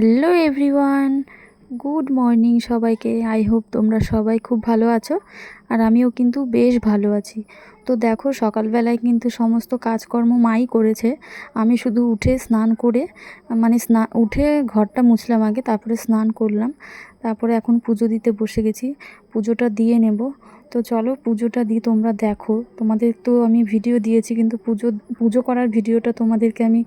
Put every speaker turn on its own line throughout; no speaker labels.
Hello everyone good morning সবাইকে। I hope তোমরা সবাই খুব ভালো আছো। আর আমিও কিন্তু বেশ ভালো আছি। তো দেখো সকালবেলায় কিন্তু সমস্ত কাজকর্ম মাই করেছে। আমি শুধু উঠে স্নান করে মানে স্নান উঠে ঘরটা মুছলাম আগে, তারপরে স্নান করলাম। তারপরে এখন পুজো দিতে বসে গেছি, পুজোটা দিয়ে নেব। তো চলো পুজোটা দিই, তোমরা দেখো। তোমাদের তো আমি ভিডিও দিয়েছি, কিন্তু পুজো পুজো করার ভিডিওটা তোমাদেরকে আমি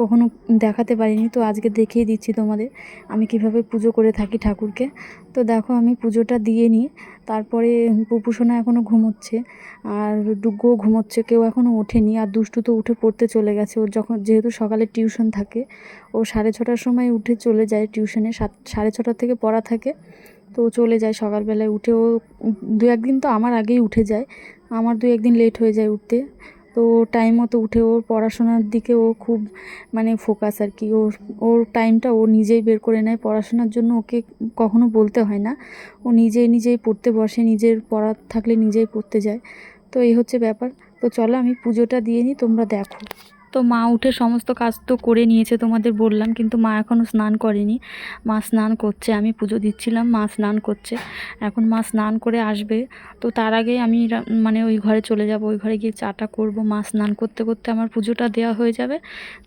কখনো দেখাতে পারিনি। তো আজকে দেখিয়ে দিচ্ছি তোমাদের, আমি কীভাবে পুজো করে থাকি ঠাকুরকে। তো দেখো আমি পুজোটা দিয়ে নিই। তারপরে পুপুসোনা এখনও ঘুমোচ্ছে। আর ডুগ্গো ঘুমোচ্ছে, কেউ এখনও ওঠেনি। আর দুষ্টু তো উঠে পড়তে চলে গেছে। ওর যখন, যেহেতু সকালে টিউশন থাকে, ও সাড়ে ছটার সময় উঠে চলে যায় টিউশনে। সাত, সাড়ে ছটার থেকে পড়া থাকে, তো চলে যায় সকালবেলায় উঠে। ও দু একদিন তো আমার আগেই উঠে যায়। আমার দু একদিন লেট হয়ে যায় উঠতে। তো টাইম মতো উঠে ওর পড়াশোনার দিকে ও খুব মানে ফোকাস আর কি। ওর ওর টাইমটা ও নিজেই বের করে নেয়। পড়াশোনার জন্য ওকে কখনো বলতে হয় না। ও নিজেই নিজেই পড়তে বসে, নিজের পড়ার থাকলে নিজেই পড়তে যায়। তো এই হচ্ছে ব্যাপার। তো চলো আমি পুজোটা দিয়ে নিই, তোমরা দেখো। তো মা উঠে সমস্ত কাজ তো করে নিয়েছে তোমাদের বললাম, কিন্তু মা এখনও স্নান করেনি। মা স্নান করছে, আমি পুজো দিচ্ছিলাম, মা স্নান করছে। এখন মা স্নান করে আসবে। তো তার আগে আমি মানে ওই ঘরে চলে যাব, ওই ঘরে গিয়ে চাটা করব। মা স্নান করতে করতে আমার পুজোটা দেওয়া হয়ে যাবে,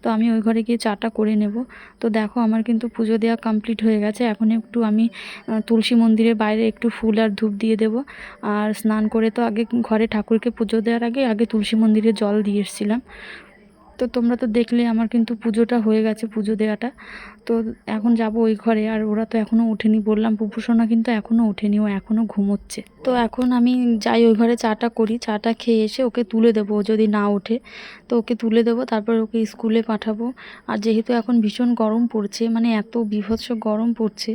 তো আমি ওই ঘরে গিয়ে চাটা করে নেব। তো দেখো আমার কিন্তু পুজো দেওয়া কমপ্লিট হয়ে গেছে। এখন একটু আমি তুলসী মন্দিরের বাইরে একটু ফুল আর ধূপ দিয়ে দেব। আর স্নান করে তো আগে ঘরে ঠাকুরকে পুজো দেওয়ার আগে আগে তুলসী মন্দিরে জল দিয়ে এসেছিলাম। তো তোমরা তো দেখলে আমার কিন্তু পুজোটা হয়ে গেছে, পুজো দেওয়াটা। তো এখন যাব ওই ঘরে, আর ওরা তো এখনও ওঠেনি বললাম পুপুসোনা কিন্তু এখনও ওঠেনি, ও এখনও ঘুমোচ্ছে। তো এখন আমি যাই ওই ঘরে চাটা করি, চাটা খেয়ে এসে ওকে তুলে দেবো যদি না ওঠে, তো ওকে তুলে দেবো, তারপর ওকে স্কুলে পাঠাবো। আর যেহেতু এখন ভীষণ গরম পড়ছে মানে এত বিভৎস গরম পড়ছে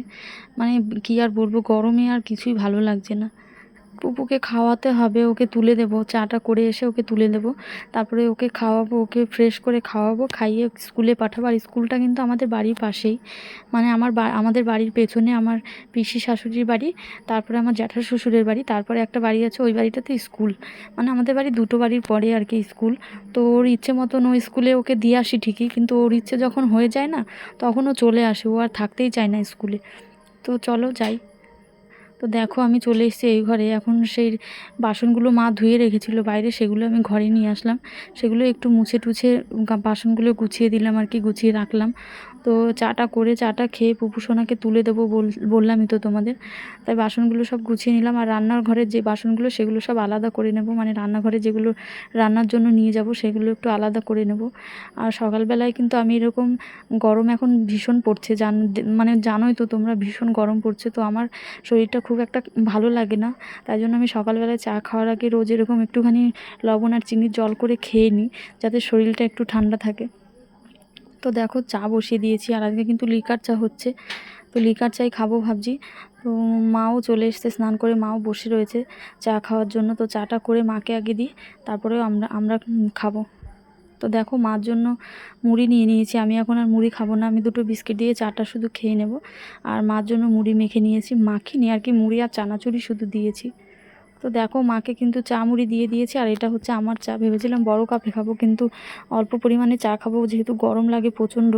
মানে কী আর বলব, গরমে আর কিছুই ভালো লাগছে না। পুপুকে খাওয়াতে হবে, ওকে তুলে দেবো। চাটা করে এসে ওকে তুলে দেবো। তারপরে ওকে খাওয়াবো, ওকে ফ্রেশ করে খাওয়াবো, খাইয়ে স্কুলে পাঠাবো। আর স্কুলটা কিন্তু আমাদের বাড়ির পাশেই। মানে আমার আমাদের বাড়ির পেছনে আমার পিসি শাশুড়ির বাড়ি, তারপরে আমার জ্যাঠা শ্বশুরের বাড়ি, তারপরে একটা বাড়ি আছে ওই বাড়িটাতে স্কুল মানে আমাদের বাড়ি দুটো বাড়ির পরে আর কি স্কুল তো ওর ইচ্ছে মতন ওই স্কুলে ওকে দিয়ে আসি ঠিকই, কিন্তু ওর ইচ্ছে যখন হয়ে যায় না তখন ও চলে আসে। ও আর থাকতেই চায় না স্কুলে তো চলো যাই। তো দেখো আমি চলে এসেছি এই ঘরে। এখন সেই বাসনগুলো মা ধুয়ে রেখেছিল বাইরে, সেগুলো আমি ঘরে নিয়ে আসলাম। সেগুলো একটু মুছে টুছে বাসনগুলো গুছিয়ে দিলাম আর কি, গুছিয়ে রাখলাম। তো চাটা করে চাটা খেয়ে পুপুসোনাকে তুলে দেবো বল- বললামই তো তোমাদের। তাই বাসনগুলো সব গুছিয়ে নিলাম আর রান্নার ঘরের যে বাসনগুলো, সেগুলো সব আলাদা করে নেব। মানে রান্নাঘরে যেগুলো রান্নার জন্য নিয়ে যাব, সেগুলো একটু আলাদা করে নেব। আর সকালবেলায় কিন্তু আমি এরকম গরম এখন ভীষণ পড়ছে। জান মানে জানোই তো তোমরা ভীষণ গরম পড়ছে। তো আমার শরীরটা খুব একটা ভালো লাগে না। তাই জন্য আমি সকালবেলায় চা খাওয়ার আগে রোজ এরকম একটুখানি লবণ আর চিনির জল করে খেয়ে নিই, যাতে শরীরটা একটু ঠান্ডা থাকে। তো দেখো চা বসিয়ে দিয়েছি আর আজকে কিন্তু লিকার চা হচ্ছে। তো লিকার চাই খাব ভাবছি। তো মাও চলে এসছে স্নান করে, মাও বসে রয়েছে চা খাওয়ার জন্য। তো চাটা করে মাকে আগে দিই তারপরে আমরা আমরা খাব। তো দেখো মার জন্য মুড়ি নিয়ে নিয়েছি। আমি এখন আর মুড়ি খাব না, আমি দুটো বিস্কিট দিয়ে চাটা শুধু খেয়ে নেব। আর মার জন্য মুড়ি মেখে নিয়েছি। মাখিনি আর কি মুড়ি আর চানাচুরি শুধু দিয়েছি। তো দেখো মাকে কিন্তু চা মুড়ি দিয়ে দিয়েছি, আর এটা হচ্ছে আমার চা। ভেবেছিলাম বড় কাপে খাব, কিন্তু অল্প পরিমাণে চা খাব, যেহেতু গরম লাগে প্রচণ্ড।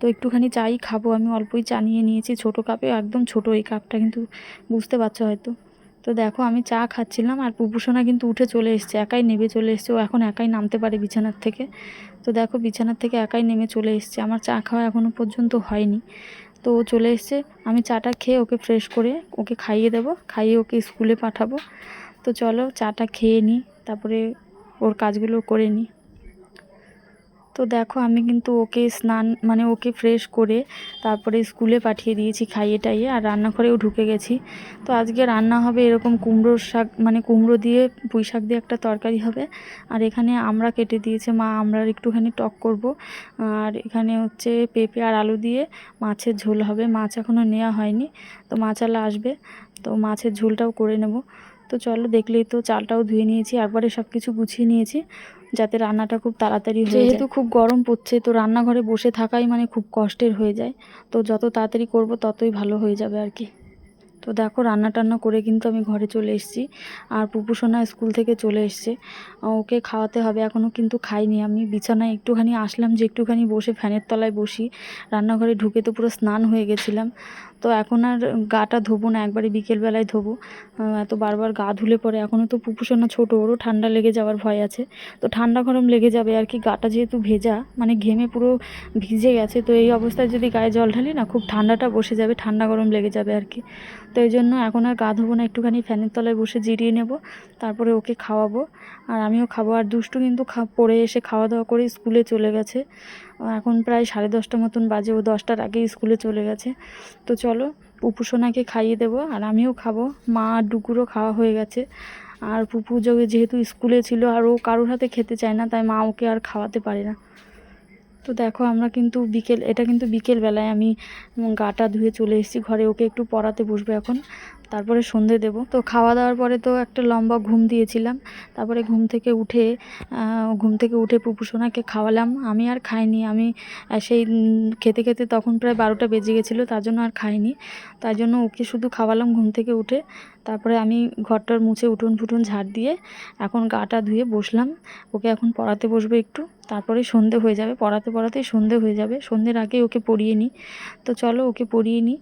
তো একটুখানি চাই খাব, আমি অল্পই চা নিয়ে নিয়েছি, ছোটো কাপে, একদম ছোটো এই কাপটা কিন্তু বুঝতে পারছ হয়তো। তো দেখো আমি চা খাচ্ছিলাম, আর পুপুসোনা কিন্তু উঠে চলে এসছে, একাই নেমে চলে এসছে, ও এখন একাই নামতে পারে বিছানার থেকে। তো দেখো বিছানার থেকে একাই নেমে চলে এসছে, আমার চা খাওয়া এখনও পর্যন্ত হয়নি। তো ও চলে এসছে, আমি চাটা খেয়ে ওকে ফ্রেশ করে ওকে খাইয়ে দেবো, খাইয়ে ওকে স্কুলে পাঠাবো। তো চলো চাটা খেয়ে নিই তারপরে ওর কাজগুলো করে নিই তো দেখো আমি কিন্তু ওকে স্নান মানে ওকে ফ্রেশ করে তারপরে স্কুলে পাঠিয়ে দিয়েছি খাইয়ে টাইয়ে, আর রান্নাঘরেও ঢুকে গেছি। তো আজকে রান্না হবে এরকম কুমড়োর শাক মানে কুমড়ো দিয়ে পুঁই শাক দিয়ে একটা তরকারি হবে। আর এখানে আমরা কেটে দিয়েছে, মা আমরার একটুখানি টক করব। আর এখানে হচ্ছে পেঁপে আর আলু দিয়ে মাছের ঝোল হবে। মাছ এখনও নেওয়া হয়নি, তো মাছ মাছালা আসবে। তো মাছের ঝোলটাও করে নেব। তো চলো দেখলেই তো চালটাও ধুয়ে নিয়েছি একবারে সব কিছু গুছিয়ে নিয়েছি যাতে রান্নাটা খুব তাড়াতাড়ি হয়ে যেহেতু খুব গরম পড়ছে তো রান্নাঘরে বসে থাকাই মানে খুব কষ্টের হয়ে যায়। তো যত তাড়াতাড়ি করব ততই ভালো হয়ে যাবে আর কি। তো দেখো রান্না টান্না করে কিন্তু আমি ঘরে চলে এসেছি আর পুপুসোনা স্কুল থেকে চলে এসছে। ওকে খাওয়াতে হবে এখনও কিন্তু খাইনি। আমি বিছানায় একটুখানি আসলাম যে একটুখানি বসে ফ্যানের তলায় বসি। রান্নাঘরে ঢুকে তো পুরো স্নান হয়ে গেছিলাম। তো এখন আর গাটা ধোবো না একবারে বিকেলবেলায় ধোবো। এত বারবার গা ধুলে পরে এখনও তো পুপুসোনা ছোটো, ওরও ঠান্ডা লেগে যাওয়ার ভয় আছে। তো ঠান্ডা গরম লেগে যাবে আর কি, গাটা যেহেতু ভেজা মানে ঘেমে পুরো ভিজে গেছে, তো এই অবস্থায় যদি গায়ে জল ঢালি না, খুব ঠান্ডাটা বসে যাবে, ঠান্ডা গরম লেগে যাবে আর কি। তো এই জন্য এখন আর গা ধোবো না, একটুখানি ফ্যানের তলায় বসে জিরিয়ে নেব, তারপরে ওকে খাওয়াবো। আর আমিও খাব। আর দুষ্টু কিন্তু পড়ে এসে খাওয়া দাওয়া করে স্কুলে চলে গেছে। এখন প্রায় সাড়ে দশটা মতন বাজে ও দশটার আগেই স্কুলে চলে গেছে। তো চলো পুপুসোনাকে খাইয়ে দেবো আর আমিও খাব। মা আর ডুকুরও খাওয়া হয়ে গেছে। আর পুপু যোগে যেহেতু স্কুলে ছিল আর ও কারোর হাতে খেতে চায় না তাই মা ওকে আর খাওয়াতে পারে না। তো দেখো আমরা কিন্তু বিকেল এটা কিন্তু বিকেলবেলায় আমি উম, গাটা ধুয়ে চলে এসেছি ঘরে ওকে একটু পড়াতে বসবো এখন। তারপরে সন্ধে দেব। তো খাওয়া দাওয়ার পরে তো একটা লম্বা ঘুম দিয়েছিলাম। তারপরে ঘুম থেকে উঠে ঘুম থেকে উঠে পুপুসোনাকে খাওয়ালাম। আমি আর খাইনি। আমি সেই খেতে খেতে তখন প্রায় বারোটা বেজে গেছিল, তার জন্য আর খাইনি। তার জন্য ওকে শুধু খাওয়ালাম ঘুম থেকে উঠে। তারপরে আমি ঘরটার মুছে উঠুন ফুটুন ঝাড় দিয়ে এখন গাটা ধুয়ে বসলাম। ওকে এখন পড়াতে বসবো একটু। তারপরে সন্ধে হয়ে যাবে। পড়াতে পড়াতেই সন্ধে হয়ে যাবে। সন্ধ্যের আগেই ওকে পড়িয়ে নিই। তো চলো ওকে পড়িয়ে নিই।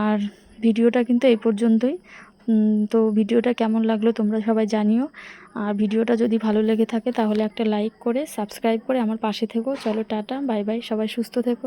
আর ভিডিওটা কিন্তু এই পর্যন্তই। তো ভিডিওটা কেমন লাগল তোমরা সবাই জানিও। আর ভিডিওটা যদি ভালো লেগে থাকে তাহলে একটা লাইক করে সাবস্ক্রাইব করে আমার পাশে থেকো। চলো টাটা বাই বাই সবাই সুস্থ থেকো।